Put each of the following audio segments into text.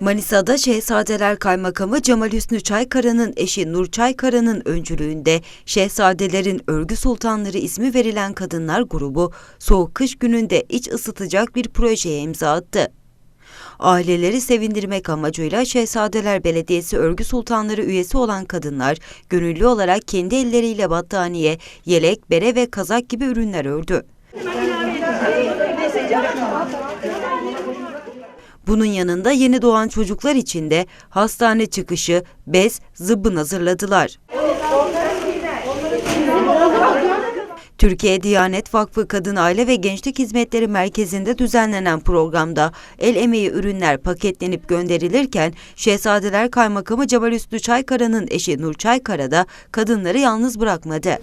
Manisa'da Şehzadeler Kaymakamı Cemal Hüsnü Çaykara'nın eşi Nur Çaykara'nın öncülüğünde Şehzadelerin Örgü Sultanları ismi verilen kadınlar grubu soğuk kış gününde iç ısıtacak bir projeye imza attı. Aileleri sevindirmek amacıyla Şehzadeler Belediyesi Örgü Sultanları üyesi olan kadınlar gönüllü olarak kendi elleriyle battaniye, yelek, bere ve kazak gibi ürünler ördü. Bunun yanında yeni doğan çocuklar için de hastane çıkışı, bez, zıbbın hazırladılar. Türkiye Diyanet Vakfı Kadın Aile ve Gençlik Hizmetleri Merkezi'nde düzenlenen programda el emeği ürünler paketlenip gönderilirken Şehzadeler Kaymakamı Cemal Üstü Çaykara'nın eşi Nur Çaykara da kadınları yalnız bırakmadı.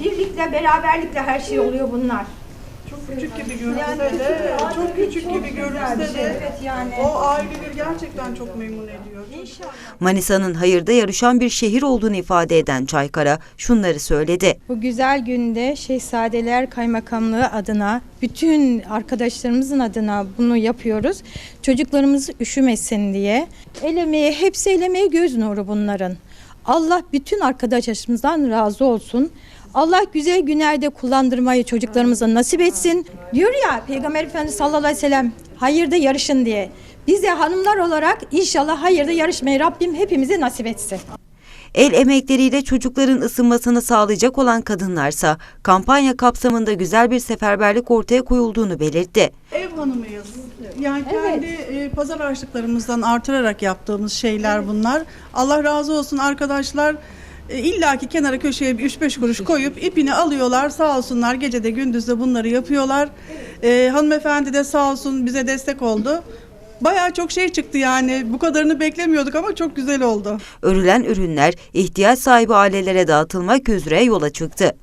Birlikte, beraberlikle her şey oluyor bunlar. Çok küçük gibi görünse de, çok küçük gibi görünse de Evet yani. o aileleri gerçekten çok memnun ediyor. Manisa'nın hayırda yarışan bir şehir olduğunu ifade eden Çaykara şunları söyledi. Bu güzel günde Şehzadeler Kaymakamlığı adına, bütün arkadaşlarımızın adına bunu yapıyoruz. Çocuklarımız üşümesin diye. El emeği, hepsi el emeği göz nuru bunların. Allah bütün arkadaşlarımızdan razı olsun. Allah güzel günlerde kullandırmayı çocuklarımıza nasip etsin. Diyor ya Peygamber Efendimiz sallallahu aleyhi ve sellem hayırda yarışın diye. Biz de hanımlar olarak inşallah hayırda yarışmayı Rabbim hepimize nasip etsin. El emekleriyle çocukların ısınmasını sağlayacak olan kadınlarsa kampanya kapsamında güzel bir seferberlik ortaya koyulduğunu belirtti. Ev hanımıyız. Yani kendi e, pazar harçlıklarımızdan artırarak yaptığımız şeyler bunlar. Allah razı olsun arkadaşlar. E, İlla ki kenara köşeye bir 3-5 kuruş koyup ipini alıyorlar sağ olsunlar gece de gündüz de bunları yapıyorlar. E, hanımefendi de sağ olsun bize destek oldu. Bayağı çok şey çıktı yani bu kadarını beklemiyorduk ama çok güzel oldu. Örülen ürünler ihtiyaç sahibi ailelere dağıtılmak üzere yola çıktı.